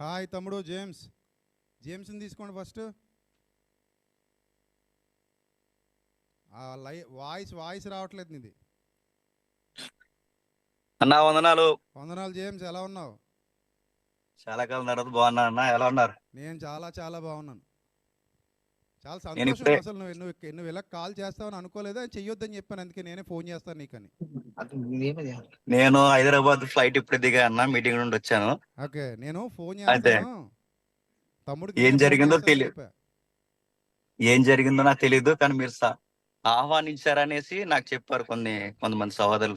Hi తమ్ముడు James. జేమ్స్ని తీసుకోండి first. ఆ లై వాయిస్ వాయిస్ రావట్లేదు నీది. అన్నా వందనాలు. వందనాలు జేమ్స్ ఎలా ఉన్నావు? చాలా కాలం తర్వాత బాగున్నా అన్న ఎలా ఉన్నారు? నేను చాలా చాలా బాగున్నాను. చాలా సంతోషం అసలు నువ్వు నువ్వు నువ్వు ఇలా కాల్ చేస్తావని అనుకోలేదు. అని చెయ్యొద్దని చెప్పాను. అందుకే నేనే ఫోన్ చేస్తాను నీకని. నేను హైదరాబాద్ ఫ్లైట్ ఇప్పుడు దిగా అన్న మీటింగ్ నుండి వచ్చాను. ఓకే నేను ఫోన్. చేస్తాను. తమ్ముడికి ఏం జరిగిందో చేస్తానని తెలి- చెప్పా. ఏం జరిగిందో నాకు తెలియదు కానీ మీరు స- ఆహ్వానించారనేసి నాకు చెప్పారు కొన్ని కొంతమంది సహోదరులు.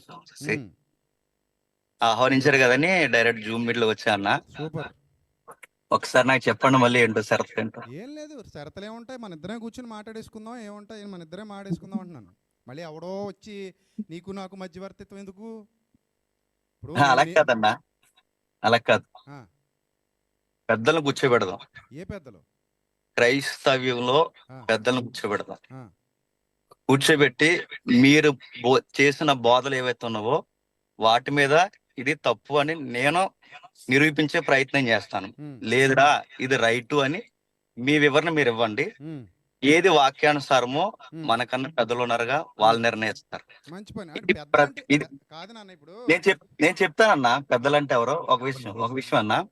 ఆహ్వానించారు కదని డైరెక్ట్ జూమ్ మీట్లో వచ్చా అన్న. సూపర్. ఒకసారి నాకు చెప్పండి మళ్ళీ ఏంటో షరతు ఏంటో. ఏం లేదు షరతులు ఏముంటాయి? మన ఇద్దరే కూర్చుని మాట్లాడేసుకుందాం ఏముంటాయి? మన ఇద్దరే మాట్లాడేసుకుందాం అంటున్నాను. మళ్ళీ ఎవడో వచ్చి నీకు నాకు మధ్యవర్తిత్వం ఎందుకు? ఇప్పుడు అలా కాదన్నా. అలా కాదు. ఆ, పెద్దలను కూర్చోబెడదాం. ఏ పెద్దలు? క్రైస్తవ్యంలో ఆ, పెద్దలను కూర్చోబెడదాం. ఆ, కూర్చోబెట్టి మీరు బో- చేసిన బోధలు ఏవైతే ఉన్నావో వాటి మీద ఇది తప్పు అని నేను నిరూపించే ప్రయత్నం చేస్తాను. లేదురా ఇది రైటు అని మీ వివరణ మీరు ఇవ్వండి. ఏది వాక్యానుసారమో. మనకన్నా పెద్దలు ఉన్నారుగా వాళ్ళు నిర్ణయిస్తారు. నేను చెప్ నేను చెప్తానన్నా పెద్దలంటే ఎవరో ఒక విషయం ఒక విషయం అన్నా.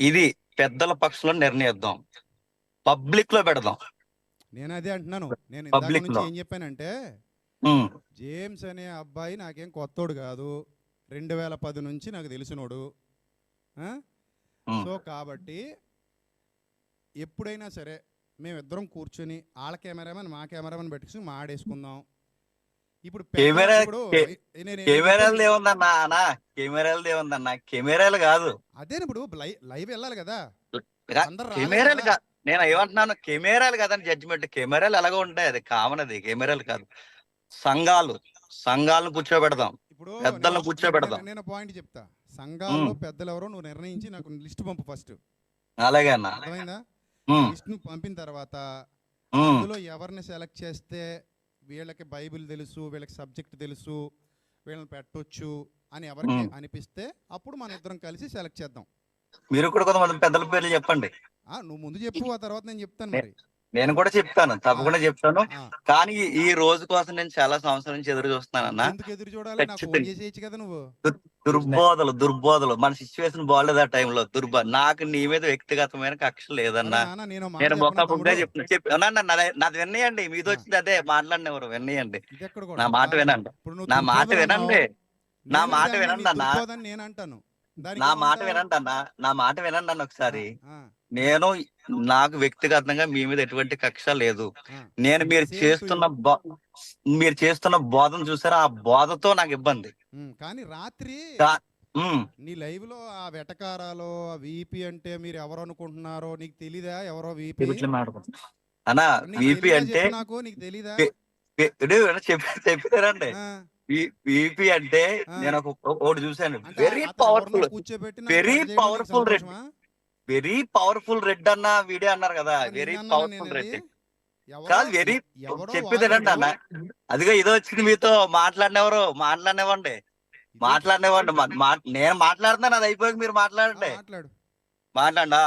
ఇది పెద్దల పక్షంలో నిర్ణయిద్దాం. పబ్లిక్లో పెడదాం. నేను అదే అంటున్నాను. నేను లో. ఏం చెప్పానంటే జేమ్స్ అనే అబ్బాయి నాకేం కొత్తోడు కాదు. రెండు వేల పది నుంచి నాకు తెలిసినోడు. సో కాబట్టి ఎప్పుడైనా సరే మేమిద్దరం కూర్చొని వాళ్ళ కెమెరామెన్ మా కెమెరామెన్ పెట్టుకుని మాడేసుకుందాం. ఇప్పుడు పెద్ద- కెమెరా- ఇప్పుడు కెమెరాలు? ఏముందన్నా అన్నా? కెమెరాలు ఏముందన్నా? కెమెరాలు కాదు. అదే ఇప్పుడు లైవ్ వెళ్ళాలి కదా. కెమెరాలు కదా. కాదు నేను ఏమంటున్నాను కెమెరాలు కాదని జడ్జిమెంట్ కెమెరాలు ఎలాగో ఉంటాయి అది కామన్ అది కెమెరాలు కాదు. సంఘాలు సంఘాలను కూర్చోబెడదాం. ఇప్పుడు పెద్దలను కూర్చోబెడదాం. నేను పాయింట్ చెప్తా. సంఘాల్లో పెద్దలు ఎవరో నువ్వు నిర్ణయించి నాకు లిస్ట్ పంపు ఫస్ట్. అలాగే అన్న. అర్థమైందా? లిస్ట్ను పంపిన తర్వాత అందులో ఎవరిని సెలెక్ట్ చేస్తే వీళ్ళకి బైబిల్ తెలుసు వీళ్ళకి సబ్జెక్ట్ తెలుసు వీళ్ళని పెట్టొచ్చు అని ఎవరికి. అనిపిస్తే అప్పుడు మన ఇద్దరం కలిసి సెలెక్ట్ చేద్దాం. మీరు కూడా కొంతమంది పెద్దల పేర్లు చెప్పండి. నువ్వు ముందు చెప్పు ఆ తర్వాత నేను చెప్తాను మరి. నేను కూడా చెప్తాను తప్పకుండా చెప్తాను. కానీ ఈ- రోజు కోసం నేను చాలా సంవత్సరాల నుంచి ఎదురు చూస్తున్నాను అన్న. ఎందుకు ఎదురు చూడాలి? నాకు ఫోన్ ఖచ్చితంగా. చేసేయచ్చు కదా నువ్వు. దుర్బోధలు దుర్బోధలు. మన సిచ్యువేషన్ బాగాలేదు ఆ టైంలో దుర్బ నాకు నీ మీద వ్యక్తిగతమైన కక్ష లేదన్నా. నేను ఒక మాట నేను చెప్పనా మొక్క తమ్ముడు? చెప్తున్నా చెప్పి నాది విన్నయండి మీది వచ్చింది అదే మాట్లాడినెవరు విన్నయండి ఎక్కడ నా మాట వినండి. నా మాట వినండి. నా మాట వినండి నీ అన్న. నా మాట? వినండి అన్న. నా మాట వినండి అన్న ఒకసారి. నేను నాకు వ్యక్తిగతంగా మీ మీద ఎటువంటి కక్ష లేదు. నేను మీరు చేస్తున్న మీరు చేస్తున్న బోధన చూసారా? ఆ బోధతో నాకు ఇబ్బంది. కానీ రాత్రి నీ లైవ్లో ఆ వెటకారాలో ఆ వీపీ అంటే మీరు ఎవరు అనుకుంటున్నారో నీకు తెలీదా? ఎవరో వీపీ అన్నా నీకు వీపీ అంటే నాకు? నీకు తెలీదా? చెప్పారండి వీపీ అంటే. నేను ఒక ఒకటి చూశాను. వెరీ పవర్ఫుల్ ఎవరినో కూర్చోబెట్టి వెరీ పవర్ఫుల్ రెడ్ అన్న వీడియో అన్నారు కదా. Very powerful red. కాదు వెరీ చెప్పేదేనండి అన్న. అదిగో ఇదో వచ్చింది మీతో. మాట్లాడినెవరు? మాట్లాడినవ్వండి మాట్లాడినవ్వండి నేను మాట్లాడుతున్నాను అది అయిపోయాక మీరు మాట్లాడండి. మాట్లాడు.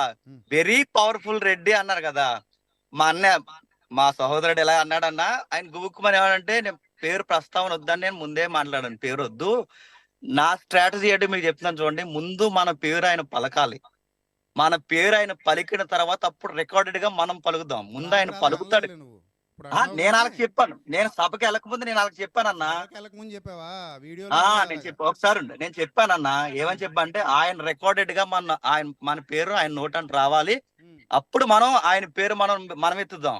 వెరీ పవర్ఫుల్ రెడ్డి అన్నారు కదా. మా అన్న మా సహోదరుడు ఎలా అన్నాడన్నా? ఆయన గుబుక్కుమని ఏమనంటే నేను పేరు ప్రస్తావన వద్దని నేను ముందే మాట్లాడాను. పేరు వద్దు. నా స్ట్రాటజీ ఏంటో మీకు చెప్తున్నాను చూడండి. ముందు మన పేరు ఆయన పలకాలి. మన పేరు ఆయన పలికిన తర్వాత అప్పుడు రికార్డెడ్గా మనం పలుకుదాం. ముందు ఆయన పలుకుతాడు. నేను వాళ్ళకి చెప్పాను. నేను సభకి వెళ్ళకముందు నేను వాళ్ళకి చెప్పానన్నా. సభకి వెళ్ళకముందు చెప్పావా? వీడియో నేను చెప్పి ఒకసారి ఉండు. నేను చెప్పానన్నా ఏమని చెప్పంటే ఆయన రికార్డెడ్గా మన ఆయన మన పేరు ఆయన నోటంట రావాలి. అప్పుడు మనం ఆయన పేరు మనం మనం ఎత్తుదాం.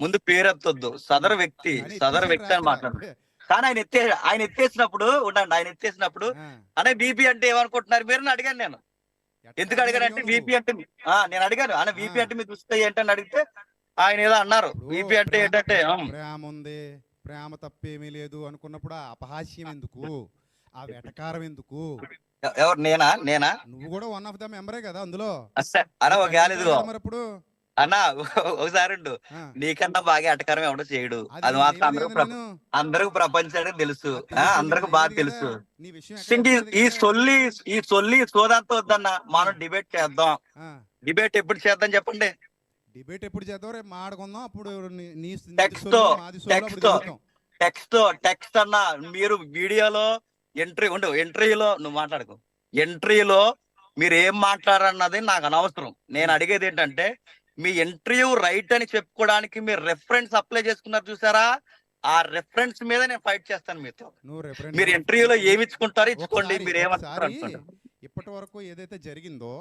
ముందు పేరు ఎత్తొద్దు. సదరు వ్యక్తి సదరు వ్యక్తి అని మాట్లాడు. కానీ ఆయన ఎత్తే ఆయన ఎత్తేసినప్పుడు ఉండండి ఆయన ఎత్తేసినప్పుడు అనే బీపీ అంటే ఏమనుకుంటున్నారు? మీరు అడిగాను నేను. ఎందుకు బీపీ అంటే మీ- ఆ నేను అడిగాను. అన్న బీపీ ఆ. అంటే మీకు వస్తాయి ఏంటని అడిగితే ఆయన ఏదో అన్నారు. బీపీ అంటే ఏంటంటే ప్రేమ ఉంది. ప్రేమ తప్పేమీ లేదు అనుకున్నప్పుడు ఆ అపహాస్యం ఎందుకు? ఆ వెటకారం ఎందుకు? ఎవరు నేనా? నేనా? నువ్వు కూడా వన్ ఆఫ్ ద మెంబరే కదా అందులో. అరే ఒక మరి ఇప్పుడు? అన్న ఒకసారి. నీకన్నా బాగా అటకారం ఎవడో చేయడు. అది మాత్రం అందరూ. అందరికి ప్రపంచానికి తెలుసు. అందరికి బాగా తెలుసు. ఈ-. సొల్లి ఈ సొల్లి సోదంతా వద్దన్న. మనం డిబేట్ చేద్దాం. డిబేట్ ఎప్పుడు చేద్దాం చెప్పండి? డిబేట్ ఎప్పుడు చేద్దాం రేపు మాడుకుందాం అప్పుడు text. తెలుద్దాం. టెక్స్ట్ టెక్స్ట్ అన్న. మీరు వీడియోలో ఎంట్రీ ఉండు. ఎంట్రీలో నువ్వు మాట్లాడుకో. ఎంట్రీలో మీరు ఏం మాట్లాడన్నది నాకు అనవసరం. నేను అడిగేది ఏంటంటే మీ ఇంటర్వ్యూ రైట్ అని చెప్పుకోవడానికి మీరు రెఫరెన్స్ అప్లై చేసుకున్నారు చూసారా? ఆ రెఫరెన్స్ మీద నేను ఫైట్ చేస్తాను మీతో. మీరు. ఇంటర్వ్యూలో ఏమి ఇచ్చుకుంటారో ఇచ్చుకోండి మీరు ఏమంటారు ఇప్పటి వరకు ఏదైతే జరిగిందో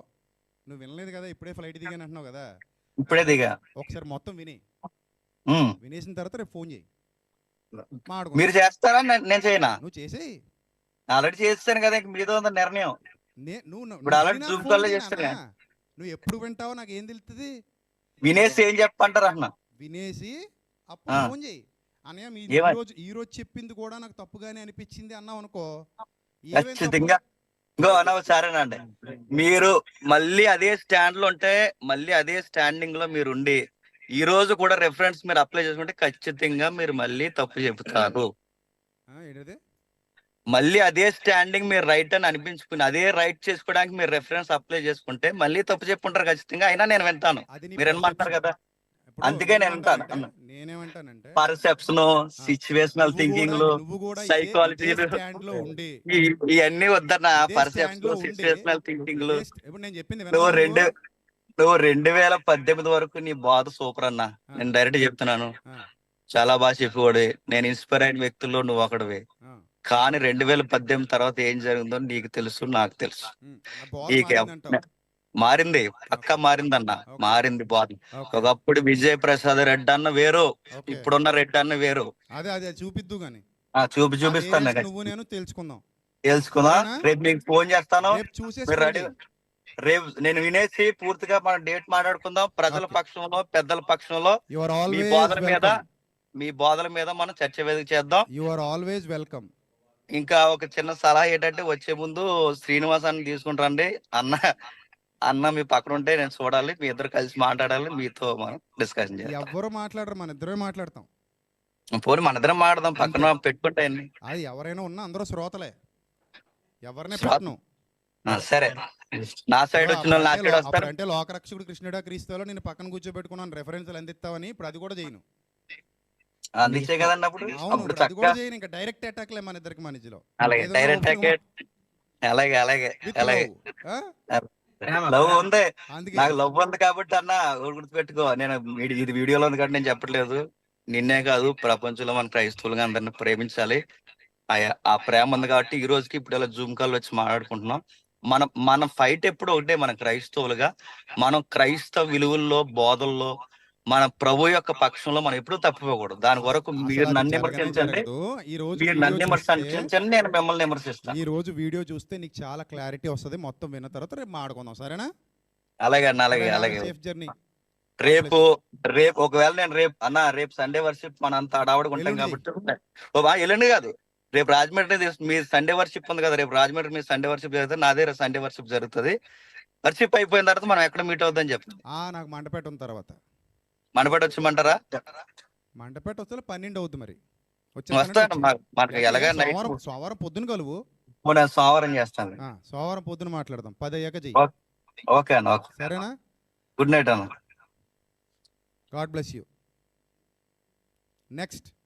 నువ్వు వినలేదు కదా ఇప్పుడే ఫ్లైట్ దిగాను అంటున్నావు కదా. ఇప్పుడే దిగా. ఒకసారి మొత్తం విని. వినేసిన తర్వాత రేపు ఫోన్ చేయి. మీరు చేస్తారా? నేను చేయనా? నువ్వు చేసేయి. ఆల్రెడీ చేస్తాను కదా ఇంక మీతో ఉంది నిర్ణయం? నువ్వు నువ్వు ఇప్పుడు అలాంటి విని Zoom నాకు call లో ఫోన్ చేస్తాలే. చేయనా? నువ్వు ఎప్పుడు వింటావో నాకు ఏం తెలుస్తుంది వినేసి ఏం చెప్పంటారు అన్న వినేసి అప్పుడు. ఫోన్ చేయి అన్నయ్య మీ? ఈ రోజు ఈ రోజు చెప్పింది కూడా నాకు తప్పుగానే అనిపించింది అన్నావు అనుకో? ఖచ్చితంగా ఇంకో అన్న సరేనండి మీరు మళ్ళీ అదే స్టాండ్లో ఉంటే మళ్ళీ అదే స్టాండింగ్లో మీరు ఉండి ఈ రోజు కూడా రెఫరెన్స్ మీరు అప్లై చేసుకుంటే ఖచ్చితంగా మీరు మళ్ళీ తప్పు చెబుతారు మళ్ళీ అదే స్టాండింగ్ మీరు రైట్ అని అనిపించుకుని అదే రైట్ చేసుకోవడానికి మీరు రెఫరెన్స్ అప్లై చేసుకుంటే మళ్ళీ తప్పు చెప్పుంటారు ఖచ్చితంగా. అయినా నేను వింటాను. మీరు ఏమంటారు కదా? అందుకే నేను అంటాను. నేనేమంటానంటే పర్సెప్షన్ సిచ్యువేషనల్ థింకింగ్లు. లో ఉండి ఇవన్నీ వద్దన్న లో పర్సెప్షన్ సిచ్యువేషనల్ థింకింగ్ నేను చెప్పింది నువ్వు రెండు నువ్వు? రెండు వేల పద్దెనిమిది వరకు నీ బాధ సూపర్ అన్న. నేను డైరెక్ట్ చెప్తున్నాను. చాలా బాగా చెప్పేవాడు. నేను ఇన్స్పైర్ అయిన వ్యక్తుల్లో నువ్వు ఒకడివి. కానీ రెండు వేల పద్దెనిమిది తర్వాత ఏం జరిగిందో నీకు తెలుసు నాకు తెలుసు. నీకు. మారింది పక్క మారిందన్న మారింది బాధ ఒకప్పుడు విజయ్ ప్రసాద్ రెడ్డి అన్న వేరు. ఇప్పుడున్న రెడ్డి అన్న వేరు. అదే అదే చూపిద్దు గాని. ఆ చూపి చూపిస్తాను. నువ్వు నేను తెలుసుకుందాం. తెలుసుకుందా? రేపు నీకు ఫోన్ చేస్తాను. రేపు నేను వినేసి పూర్తిగా మన డేట్ మాట్లాడుకుందాం. ప్రజల. పక్షంలో పెద్దల పక్షంలో. మీ బోధన మీద. మీ బోధల మీద మనం చర్చ వేదిక చేద్దాం. You are always welcome. ఇంకా ఒక చిన్న సలహా ఏంటంటే వచ్చే ముందు శ్రీనివాస్ అని తీసుకుంటారండి అన్న అన్న మీ పక్కన ఉంటే నేను చూడాలి మీ ఇద్దరు కలిసి మాట్లాడాలి మీతో మనం డిస్కషన్ చేయాలి. ఎవ్వరు మాట్లాడరు మన ఇద్దరే మాట్లాడతాం. పోనీ మన ఇద్దరం మాట్లాడదాం పక్కన పెట్టుకుంటాయండి. అది ఎవరైనా ఉన్నా అందరూ శ్రోతలే. ఎవరినే పెట్టను. సరే. నా సైడ్ వచ్చిన వాళ్ళు నా సైడ్ వస్తారు. అంటే లోకరక్షకుడు కృష్ణుడా క్రీస్తులో నేను పక్కన కూర్చోబెట్టుకున్నాను రెఫరెన్స్లు అందిస్తావని ఇప్పుడు అది కూడా చేయను. అందించే కదండి అప్పుడు చక్కగా ఇంకా డైరెక్ట్ అటాక్ లే మన ఇద్దరికి మధ్యలో అలాగే డైరెక్ట్ opening అలాగే అలాగే అలాగే? లవ్ ఉంది. నాకు లవ్ ఉంది కాబట్టి అన్న ఒకటి గుర్తుపెట్టుకో. నేను ఇది- వీడియోలో ఉంది కాబట్టి నేను చెప్పట్లేదు. నిన్నే కాదు ప్రపంచంలో మన క్రైస్తవులుగా అందరిని ప్రేమించాలి. ఆ- ఆ ప్రేమ ఉంది కాబట్టి ఈ రోజుకి ఇప్పుడు ఇలా జూమ్ కాల్ వచ్చి మాట్లాడుకుంటున్నాం. మన మన ఫైట్ ఎప్పుడు ఒకటే మన క్రైస్తవులుగా. మనం క్రైస్తవ విలువల్లో బోధల్లో మన ప్రభు యొక్క పక్షంలో మనం ఎప్పుడూ తప్పిపోకూడదు. దాని వరకు మీరు నన్ను విమర్శించండి. ఈ రోజు మీరు నన్ను విమర్శించండి. నేను మిమ్మల్ని విమర్శిస్తాను ఈ రోజు వీడియో చూస్తే నీకు చాలా క్లారిటీ వస్తది. మొత్తం విన్న తర్వాత రేపు మాడుకుందాం సరేనా? అలాగే అన్న అలాగే అలాగే. సేఫ్ జర్నీ రేపు రేపు ఒకవేళ నేను రేపు అన్న రేపు సండే వర్షిప్ మన అంత ఎల్లుండి. కాబట్టి ఓ బా ఎల్లుండి కాదు. రేపు రాజమండ్రి మీ సండే వర్షిప్ ఉంది కదా రేపు రాజమండ్రి మీ సండే వర్షిప్ జరుగుతుంది. నాదే సండే వర్షిప్ జరుగుతుంది. వర్షిప్ అయిపోయిన తర్వాత మనం ఎక్కడ మీట్ అవుద్దని చెప్తాం. నాకు మండపేట ఉన్న తర్వాత. వచ్చమంటారా మండపేట వస్తే పన్నెండు అవుతుంది మరి. వస్తాను మా- మనకి ఎలాగా నైట్ సోమవారం పొద్దున కలువు. నేను సోమవారం చేస్తాను. సోమవారం పొద్దున మాట్లాడదాం. పది అయ్యాక చెయ్యి. ఓకే. ఓకే అన్న ఓకే. సరేనా? గుడ్ నైట్ అన్న. God bless you. నెక్స్ట్.